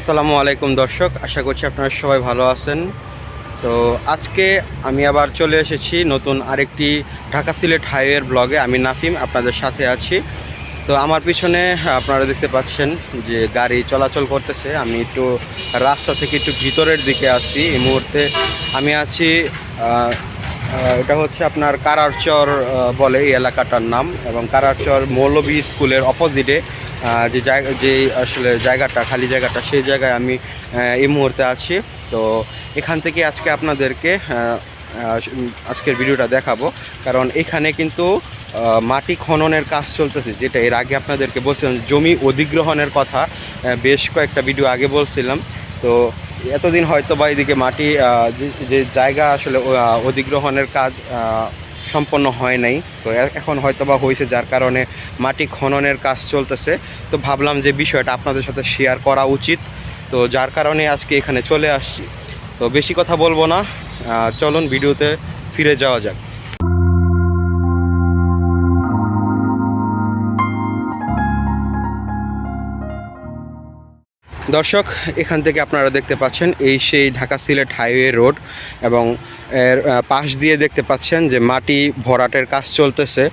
আসসালামু আলাইকুম দর্শক, আশা করছি আপনারা সবাই ভালো আছেন। তো আজকে আমি আবার চলে এসেছি নতুন আরেকটি ঢাকা সিলেট হাইওয়ের ব্লগে। আমি নাফিম, আপনাদের সাথে আছি। তো আমার পিছনে আপনারা দেখতে পাচ্ছেন যে গাড়ি চলাচল করতেছে। আমি একটু রাস্তা থেকে একটু ভিতরের দিকে আছি এই মুহূর্তে। আমি আছি এটা হচ্ছে আপনার কারারচর বলে এই এলাকাটার নাম এবং কারারচর মৌলবী স্কুলের অপোজিটে যে জায়গা যে আসলে জায়গাটা, খালি জায়গাটা, সেই জায়গায় আমি এই মুহূর্তে আছি। তো এখান থেকে আজকে আপনাদেরকে আজকের ভিডিওটা দেখাবো। কারণ এখানে কিন্তু মাটি খননের কাজ চলতেছে, যেটা এর আগে আপনাদেরকে বলছিলাম, জমি অধিগ্রহণের কথা বেশ কয়েকটা ভিডিও আগে বলছিলাম। তো এতদিন হয়তো বা এদিকে মাটি যে- জায়গা আসলে অধিগ্রহণের কাজ সম্পন্ন হয় নাই। তো এখন হয়তো বা হয়েছে যার কারণে মাটি খননের কাজ চলতেছে। তো ভাবলাম যে বিষয়টা আপনাদের সাথে শেয়ার করা উচিত। তো যার কারণে আজকে এখানে চলে আসছি। তো বেশি কথা বলব না। চলুন ভিডিওতে ফিরে যাওয়া যাক। দর্শক, এখান থেকে আপনারা দেখতে পাচ্ছেন এই সেই ঢাকা সিলেট হাইওয়ে রোড এবং এর পাশ দিয়ে দেখতে পাচ্ছেন যে মাটি ভরাটের কাজ চলতেছে।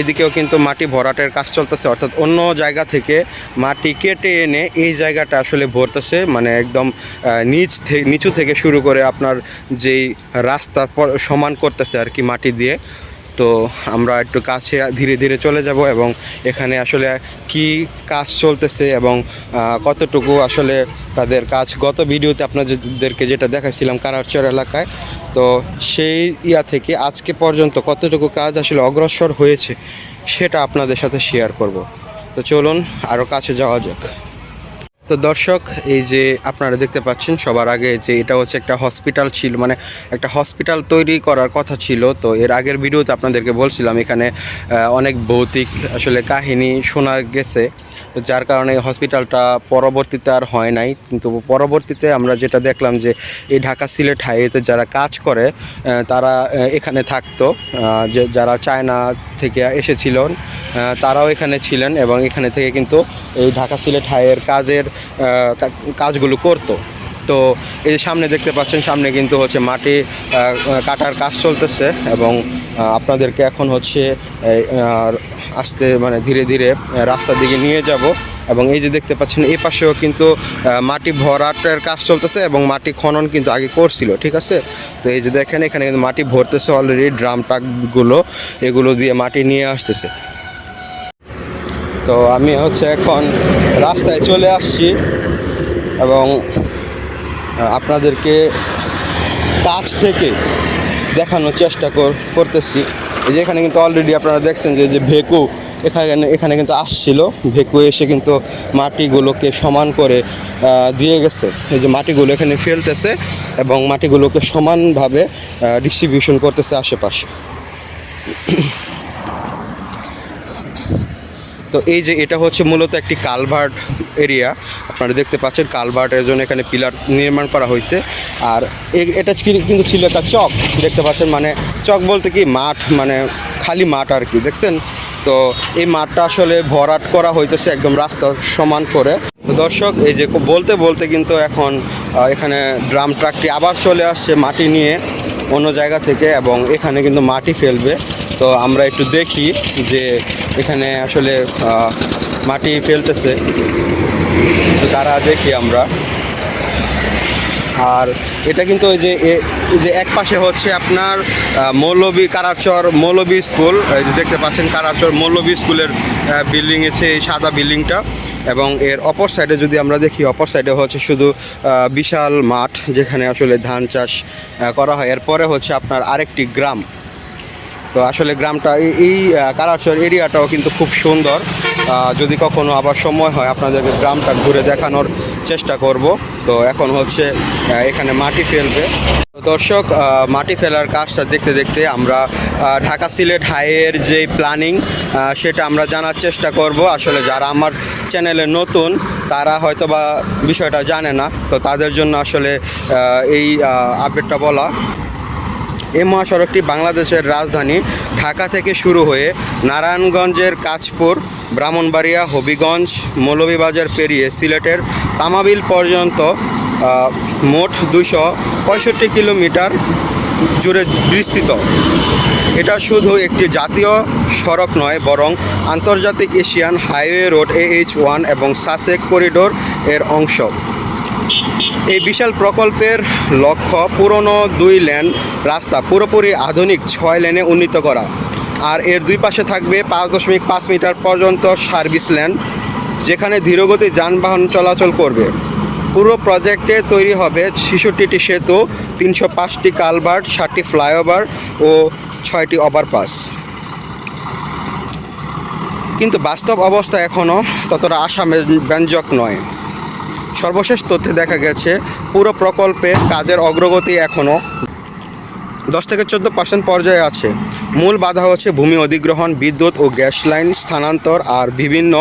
এদিকেও কিন্তু মাটি ভরাটের কাজ চলতেছে, অর্থাৎ অন্য জায়গা থেকে মাটি কেটে এনে এই জায়গাটা আসলে ভরতেছে মানে একদম নিচ নিচু থেকে শুরু করে আপনার যেই রাস্তা সমান করতেছে আর কি মাটি দিয়ে। তো আমরা একটু কাছে ধীরে ধীরে চলে যাব এবং এখানে আসলে কি কাজ চলতেছে এবং কতটুকু আসলে তাদের কাজ। গত ভিডিওতে আপনাদেরকে যেটা দেখাইছিলাম কারারচর এলাকায়, তো সেই ইয়া থেকে আজকে পর্যন্ত কতটুকু কাজ আসলে অগ্রসর হয়েছে সেটা আপনাদের সাথে শেয়ার করব। তো চলুন আরও কাছে যাওয়া যাক। তো দর্শক, এই যে আপনারা দেখতে পাচ্ছেন, সবার আগে যে এটা হচ্ছে একটা হসপিটাল ছিল মানে একটা হসপিটাল তৈরি করার কথা ছিল। তো এর আগের ভিডিওতে আপনাদেরকে বলছিলাম, এখানে অনেক ভৌতিক আসলে কাহিনী শোনা গেছে। যার কারণে হসপিটালটা পরবর্তীতে আর হয় নাই। কিন্তু পরবর্তীতে আমরা যেটা দেখলাম যে এই ঢাকা সিলেট হাইওয়েতে যারা কাজ করে তারা এখানে থাকতো। যে যারা চায়না থেকে এসেছিল তারাও এখানে ছিলেন এবং এখানে থেকে কিন্তু এই ঢাকা সিলেট হাইয়ের কাজের কাজগুলো করতো। তো এই যে সামনে দেখতে পাচ্ছেন, সামনে কিন্তু হচ্ছে মাটি কাটার কাজ চলতেছে এবং আপনাদেরকে এখন হচ্ছে আস্তে মানে ধীরে ধীরে রাস্তার দিকে নিয়ে যাব এবং এই যে দেখতে পাচ্ছেন এই পাশেও কিন্তু মাটি ভরাটের কাজ চলতেছে এবং মাটি খনন কিন্তু আগে করছিল, ঠিক আছে? তো এই যে দেখেন, এখানে কিন্তু মাটি ভরতেছে অলরেডি ড্রাম ট্রাকগুলো, এগুলো দিয়ে মাটি নিয়ে আসতেছে। তো আমি হচ্ছে এখন রাস্তায় চলে আসছি এবং আপনাদেরকে কাছ থেকে দেখানোর চেষ্টা কর- করতেছি। এই যে এখানে কিন্তু অলরেডি আপনারা দেখছেন যে ভেকু এখানে এখানে কিন্তু আসছিল। ভেকু এসে কিন্তু মাটিগুলোকে সমান করে দিয়ে গেছে। এই যে মাটিগুলো এখানে ফেলতেছে এবং মাটিগুলোকে সমানভাবে ডিস্ট্রিবিউশন করতেছে আশেপাশে। তো এই যে এটা হচ্ছে মূলত একটি কালভার্ট এরিয়া। আপনারা দেখতে পাচ্ছেন কালভার্টের জন্য এখানে পিলার নির্মাণ করা হয়েছে। আর এটা কিন্তু ছিল একটা চক, দেখতে পাচ্ছেন? মানে চক বলতে কি মাঠ মানে খালি মাঠ আর কি, দেখছেন? তো এই মাঠটা আসলে ভরাট করা হইতেছে একদম রাস্তা সমান করে। দর্শক, এই যে বলতে বলতে কিন্তু এখন এখানে ড্রাম ট্রাকটি আবার চলে আসছে মাটি নিয়ে অন্য জায়গা থেকে এবং এখানে কিন্তু মাটি ফেলবে। তো আমরা একটু দেখি যে এখানে আসলে মাটি ফেলতেছে। তারা দেখি আমরা। আর এটা কিন্তু ওই যে যে এক পাশে হচ্ছে আপনার মৌলবী কারাচর মৌলবী স্কুল। দেখতে পাচ্ছেন কারাচর মৌলবী স্কুলের বিল্ডিং আছে এই সাদা বিল্ডিংটা। এবং এর অপর সাইডে যদি আমরা দেখি, অপর সাইডে হচ্ছে শুধু বিশাল মাঠ যেখানে আসলে ধান চাষ করা হয়। এরপরে হচ্ছে আপনার আরেকটি গ্রাম। তো আসলে গ্রামটা, এই- কারাচর এরিয়াটাও কিন্তু খুব সুন্দর। যদি কখনো আবার সময় হয় আপনাদেরকে গ্রামটা ঘুরে দেখানোর চেষ্টা করব। তো এখন হচ্ছে এখানে মাটি ফেলবে। দর্শক মাটি ফেলার কাজটা দেখতে দেখতে আমরা ঢাকা সিলেট হাইয়ের যে প্ল্যানিং সেটা আমরা জানার চেষ্টা করব। আসলে যারা আমার চ্যানেলে নতুন, তারা হয়তো বা বিষয়টা জানে না। তো তাদের জন্য আসলে এই আপডেটটা বলা। এই মহাসড়কটি বাংলাদেশের রাজধানী ঢাকা থেকে শুরু হয়ে নারায়ণগঞ্জের কাঁচপুর, ব্রাহ্মণবাড়িয়া, হবিগঞ্জ, মৌলভীবাজার পেরিয়ে সিলেটের তামাবিল পর্যন্ত মোট দুশো পঁয়ষট্টি কিলোমিটার জুড়ে বিস্তৃত। এটা শুধু একটি জাতীয় সড়ক নয়, বরং আন্তর্জাতিক Asian highway road H one এবং সাসেক করিডোর এর অংশ। এই বিশাল প্রকল্পের লক্ষ্য পুরনো দুই লেন রাস্তা, পুরোপুরি আধুনিক ছয় লেনে উন্নীত করা। আর এর দুই পাশে থাকবে পাঁচ দশমিক পাঁচ মিটার পর্যন্ত সার্ভিস লেন, যেখানে ধীরগতি যানবাহন চলাচল করবে। পুরো প্রজেক্টে তৈরি হবে ছেষট্টিটি সেতু, তিনশো পাঁচটি কালভার্ট, ষাটটি ফ্লাইওভার ও ছয়টি ওভারপাস। কিন্তু বাস্তব অবস্থা এখনও ততটা আশা ব্যঞ্জক নয়। সর্বশেষ তথ্যে দেখা গেছে, পুরো প্রকল্পে কাজের অগ্রগতি এখনও। দশ থেকে চোদ্দ পার্সেন্ট পর্যায়ে আছে। মূল বাধা হচ্ছে ভূমি অধিগ্রহণ, বিদ্যুৎ ও গ্যাস লাইন স্থানান্তর আর বিভিন্ন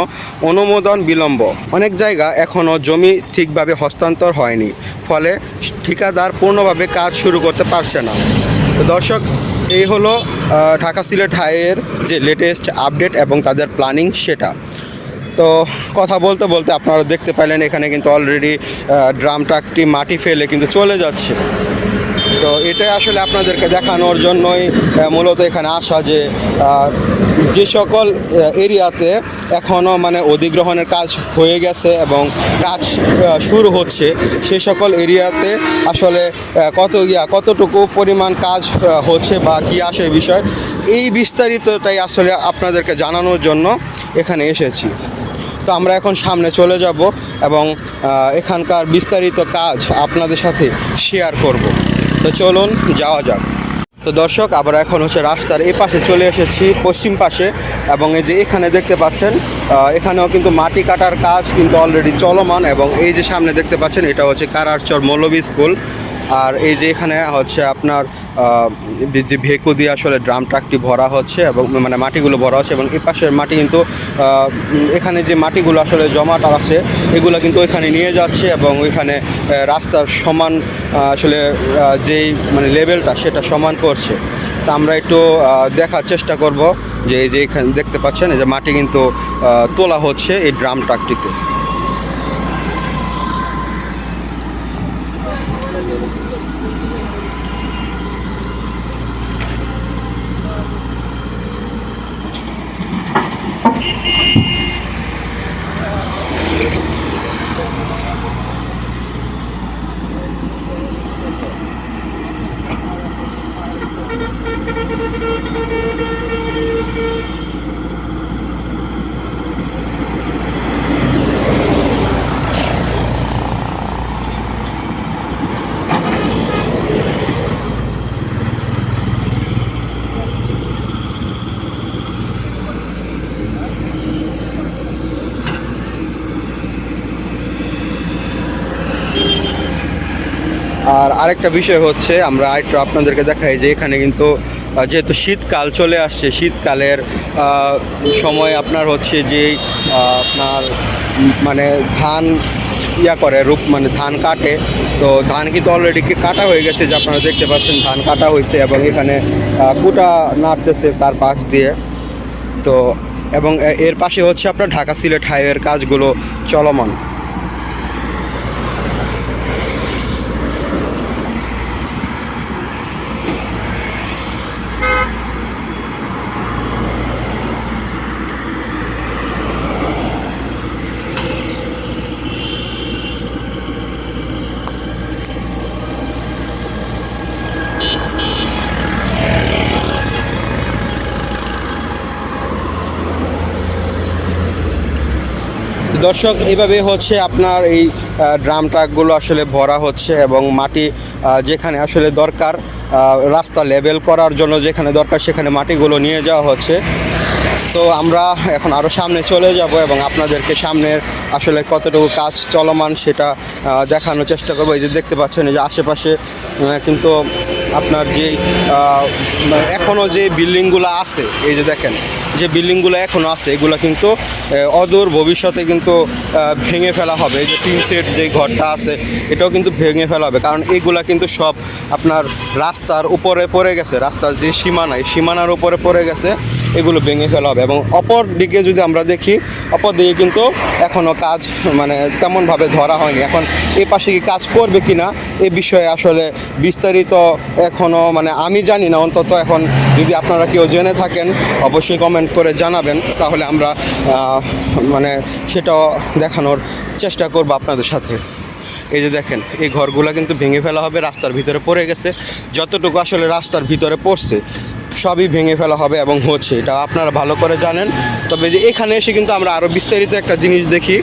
অনুমোদন বিলম্ব। অনেক জায়গা এখনও জমি ঠিকভাবে হস্তান্তর হয়নি, ফলে ঠিকাদার পূর্ণভাবে কাজ শুরু করতে পারছে না। তো দর্শক, এই হলো ঢাকা সিলেট হাইয়ের যে লেটেস্ট আপডেট এবং তাদের প্ল্যানিং সেটা। তো কথা বলতে বলতে আপনারা দেখতে পাইলেন এখানে কিন্তু অলরেডি ড্রাম ট্রাকটি মাটি ফেলে কিন্তু চলে যাচ্ছে। তো এটাই আসলে আপনাদেরকে দেখানোর জন্যই মূলত এখানে আসা যে যে সকল এরিয়াতে এখনও মানে অধিগ্রহণের কাজ হয়ে গেছে এবং কাজ শুরু হচ্ছে। সে সকল এরিয়াতে আসলে কত, ইয়া, কতটুকু পরিমাণ কাজ হচ্ছে বা কী আসে বিষয়, এই বিস্তারিতটাই আসলে আপনাদেরকে জানানোর জন্য এখানে এসেছি। তো আমরা এখন সামনে চলে যাব এবং এখানকার বিস্তারিত কাজ আপনাদের সাথে শেয়ার করব। তো চলুন যাওয়া যাক। তো দর্শক, আবার এখন হচ্ছে রাস্তার এই পাশে চলে এসেছি, পশ্চিম পাশে এবং এই যে এখানে দেখতে পাচ্ছেন এখানেও কিন্তু মাটি কাটার কাজ কিন্তু অলরেডি চলমান এবং এই যে সামনে দেখতে পাচ্ছেন, এটা হচ্ছে কারারচর মৌলবী স্কুল। আর এই যে এখানে হচ্ছে আপনার যে ভেকু দিয়ে আসলে ড্রাম ট্রাকটি ভরা হচ্ছে এবং মানে মাটিগুলো ভরা হচ্ছে এবং এই পাশের মাটি কিন্তু এখানে যে মাটিগুলো আসলে জমাটা আছে, এগুলো কিন্তু ওইখানে নিয়ে যাচ্ছে এবং ওইখানে রাস্তার সমান আসলে যেই মানে লেভেলটা সেটা সমান করছে। তা আমরা একটু দেখার চেষ্টা করব যে এই যে এখানে দেখতে পাচ্ছেন, এই যে মাটি কিন্তু তোলা হচ্ছে এই ড্রাম ট্রাকটিতে। আর আরেকটা বিষয় হচ্ছে, আমরা একটু আপনাদেরকে দেখাই যে এখানে কিন্তু যেহেতু শীতকাল চলে আসছে, শীতকালের সময় আপনার হচ্ছে যে আপনার মানে ধান ইয়া করে, রূপ মানে ধান কাটে। তো ধান কিন্তু অলরেডি কাটা হয়ে গেছে, যে আপনারা দেখতে পাচ্ছেন ধান কাটা হয়েছে এবং এখানে কুটা নাড়তেছে তার পাশ দিয়ে। তো, এবং এর পাশে হচ্ছে আপনার ঢাকা সিলেট হাইওয়ের কাজগুলো চলমান। দর্শক এইভাবে হচ্ছে আপনার এই ড্রাম ট্রাকগুলো আসলে ভরা হচ্ছে এবং মাটি যেখানে আসলে দরকার রাস্তা লেভেল করার জন্য যেখানে দরকার সেখানে মাটিগুলো নিয়ে যাওয়া হচ্ছে। তো আমরা এখন আরও সামনে চলে যাব এবং আপনাদেরকে সামনের আসলে কতটুকু কাজ চলমান সেটা দেখানোর চেষ্টা করব। এই যে দেখতে পাচ্ছেন, এই যে আশেপাশে কিন্তু আপনার যে এখনও যে বিল্ডিংগুলো আছে, এই যে দেখেন, যে বিল্ডিংগুলো এখনও আছে, এগুলো কিন্তু অদূর ভবিষ্যতে কিন্তু ভেঙে ফেলা হবে। এই যে তিন সেট যে ঘরটা আছে, এটাও কিন্তু ভেঙে ফেলা হবে। কারণ এগুলা কিন্তু সব আপনার রাস্তার উপরে পড়ে গেছে। রাস্তার যে সীমানা, এই সীমানার উপরে পড়ে গেছে। এগুলো ভেঙে ফেলা হবে এবং অপর দিকে যদি আমরা দেখি, অপর দিকে কিন্তু এখনও কাজ মানে তেমনভাবে ধরা হয়নি। এখন এ পাশে কি কাজ করবে কি না এ বিষয়ে আসলে বিস্তারিত এখনও মানে আমি জানি না, অন্তত এখন যদি আপনারা কেউ জেনে থাকেন, অবশ্যই কমেন্ট করে জানাবেন। তাহলে আমরা মানে সেটাও দেখানোর চেষ্টা করব আপনাদের সাথে। এই যে দেখেন, এই ঘরগুলো কিন্তু ভেঙে ফেলা হবে, রাস্তার ভিতরে পড়ে গেছে। যতটুকু আসলে রাস্তার ভিতরে পড়ছে সবই ভেঙে ফেলা হবে এবং হচ্ছে, এটা আপনারা ভালো করে জানেন। তবে যে এখানে এসে কিন্তু আমরা আরও বিস্তারিত একটা জিনিস দেখি।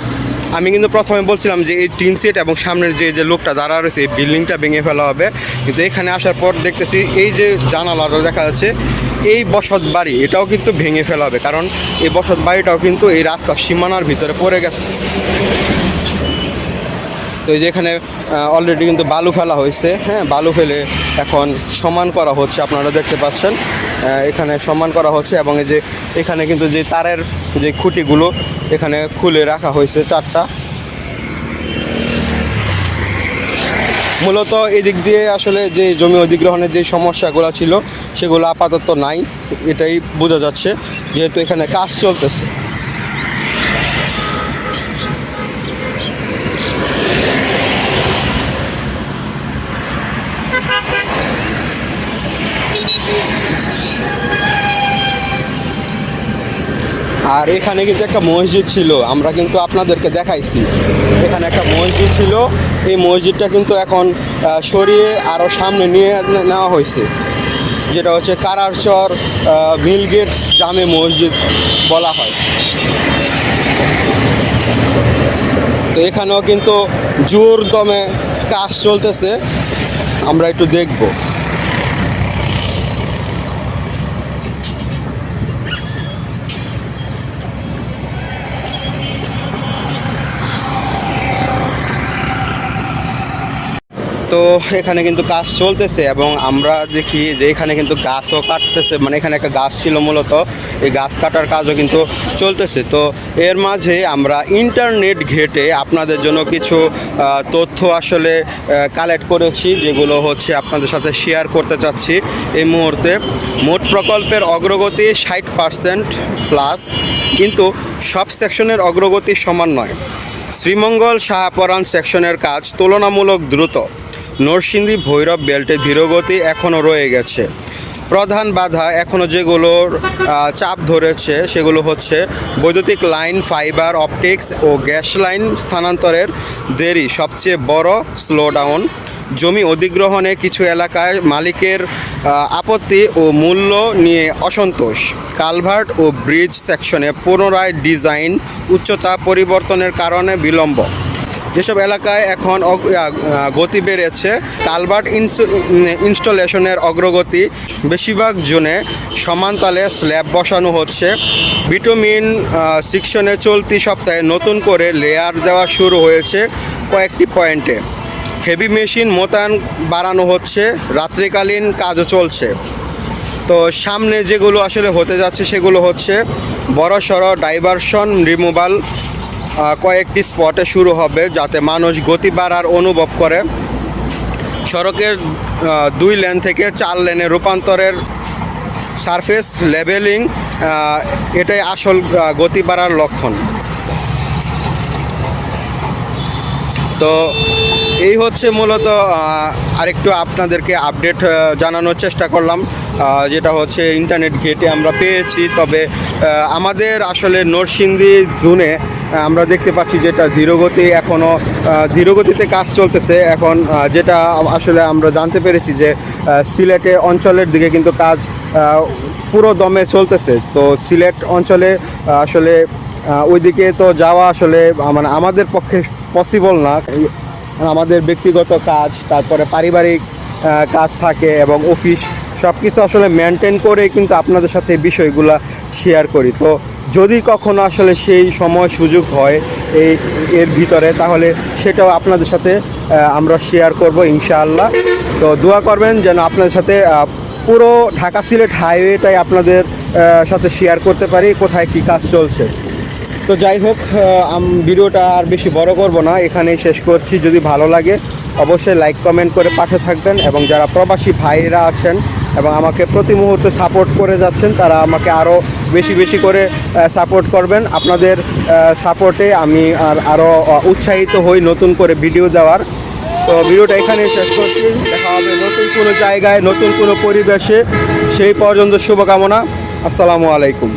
আমি কিন্তু প্রথমে বলছিলাম যে এই টিন সেট এবং সামনের যে যে লোকটা দাঁড়া রয়েছে, এই বিল্ডিংটা ভেঙে ফেলা হবে। কিন্তু এখানে আসার পর দেখতেছি এই যে জানালাটা দেখা যাচ্ছে, এই বসত বাড়ি, এটাও কিন্তু ভেঙে ফেলা হবে। কারণ এই বসত বাড়িটাও কিন্তু এই রাস্তার সীমানার ভিতরে পড়ে গেছে। তো এই যে এখানে অলরেডি কিন্তু বালু ফেলা হয়েছে। হ্যাঁ বালু ফেলে এখন সমান করা হচ্ছে, আপনারা দেখতে পাচ্ছেন। এখানে সম্মান করা হচ্ছে এবং এই যে এখানে কিন্তু যে তারের যে খুঁটিগুলো এখানে খুলে রাখা হয়েছে চারটা। মূলত এদিক দিয়ে আসলে যে জমি অধিগ্রহণের যে সমস্যাগুলো ছিল, সেগুলো আপাতত নাই, এটাই বোঝা যাচ্ছে, যেহেতু এখানে কাজ চলতেছে। আর এখানে কিন্তু একটা মসজিদ ছিল, আমরা কিন্তু আপনাদেরকে দেখাইছি। এখানে একটা মসজিদ ছিল, এই মসজিদটা কিন্তু এখন সরিয়ে আরও সামনে নিয়ে নেওয়া হয়েছে। যেটা হচ্ছে কারারচর মিল গেটস জামে মসজিদ বলা হয়। তো এখানেও কিন্তু জোর দমে কাজ চলতেছে। আমরা একটু দেখব। তো এখানে কিন্তু কাজ চলতেছে এবং আমরা দেখি যে এখানে কিন্তু গাছও কাটতেছে। মানে এখানে একটা গাছ ছিল মূলত। এই গাছ কাটার কাজও কিন্তু চলতেছে। তো এর মাঝে আমরা ইন্টারনেট ঘেটে আপনাদের জন্য কিছু তথ্য আসলে কালেক্ট করেছি, যেগুলো হচ্ছে আপনাদের সাথে শেয়ার করতে চাচ্ছি। এই মুহূর্তে মোট প্রকল্পের অগ্রগতি ষাট পার্সেন্ট প্লাস কিন্তু সব সেকশনের অগ্রগতি সমান নয়। শ্রীমঙ্গল শাহপরান সেকশনের কাজ তুলনামূলক দ্রুত। নরসিংদী ভৈরব বেল্টে ধীরগতি এখনও রয়ে গেছে। প্রধান বাধা এখনও যেগুলোর চাপ ধরেছে সেগুলো হচ্ছে বৈদ্যুতিক লাইন, ফাইবার, অপটিক্স ও গ্যাস লাইন স্থানান্তরের দেরি। সবচেয়ে বড় স্লোডাউন। জমি অধিগ্রহণে কিছু এলাকায় মালিকের আপত্তি ও মূল্য নিয়ে অসন্তোষ। কালভার্ট ও ব্রিজ সেকশনে পুনরায় ডিজাইন, উচ্চতা পরিবর্তনের কারণে বিলম্ব। যেসব এলাকায় এখন গতি বেড়েছে কালভার্ট ইনস্টলেশনের অগ্রগতি বেশিরভাগ জোনে সমানতালে স্ল্যাব বসানো হচ্ছে। ভিটামিন সেকশনে চলতি সপ্তাহে নতুন করে লেয়ার দেওয়া শুরু হয়েছে কয়েকটি পয়েন্টে। হেভি মেশিন মোতায়েন বাড়ানো হচ্ছে, রাত্রিকালীন কাজও চলছে। তো সামনে যেগুলো আসলে হতে যাচ্ছে সেগুলো হচ্ছে বড় সড় ডাইভারশন রিমুভাল কয়েকটি স্পটে শুরু হবে যাতে মানুষ গতি বাড়ার অনুভব করে। সড়কের দুই লেন থেকে চার লেনে রূপান্তরের সারফেস লেভেলিং এটাই আসল গতি বাড়ার লক্ষণ। তো এই হচ্ছে মূলত আরেকটু আপনাদেরকে আপডেট জানানোর চেষ্টা করলাম। যেটা হচ্ছে ইন্টারনেট ঘেটে আমরা পেয়েছি। তবে আমাদের আসলে নরসিংদী জুনে আমরা দেখতে পাচ্ছি যেটা ধীরগতি এখনও ধীরগতিতে কাজ চলতেছে। এখন যেটা আসলে আমরা জানতে পেরেছি যে সিলেটে অঞ্চলের দিকে কিন্তু কাজ পুরো দমে চলতেছে। তো সিলেট অঞ্চলে আসলে ওইদিকে তো যাওয়া আসলে মানে আমাদের পক্ষে পসিবল না। আমাদের ব্যক্তিগত কাজ, তারপরে পারিবারিক কাজ থাকে এবং অফিস সব কিছু আসলে মেনটেন করে কিন্তু আপনাদের সাথে বিষয়গুলো শেয়ার করি। তো যদি কখনো আসলে সেই সময় সুযোগ হয় এই, এর ভিতরে, তাহলে সেটাও আপনাদের সাথে আমরা শেয়ার করব ইনশাআল্লাহ। তো দোয়া করবেন যেন আপনাদের সাথে পুরো ঢাকা সিলেট হাইওয়েটাই আপনাদের সাথে শেয়ার করতে পারি, কোথায় কী কাজ চলছে। তো যাই হোক ভিডিওটা আর বেশি বড় করব না, এখানেই শেষ করছি। যদি ভালো লাগে, অবশ্যই লাইক কমেন্ট করে পাশে থাকবেন। এবং যারা প্রবাসী ভাইরা আছেন এবং আমাকে প্রতি মুহূর্তে সাপোর্ট করে যাচ্ছেন, তারা আমাকে আরও বেশি বেশি করে সাপোর্ট করবেন। আপনাদের সাপোর্টে আমি আর আরও উৎসাহিত হই নতুন করে ভিডিও দেওয়ার। তো ভিডিওটা এখানে শেষ করছি। দেখা হবে নতুন কোনো জায়গায়, নতুন কোনো পরিবেশে। সেই পর্যন্ত শুভকামনা। আসসালামু আলাইকুম।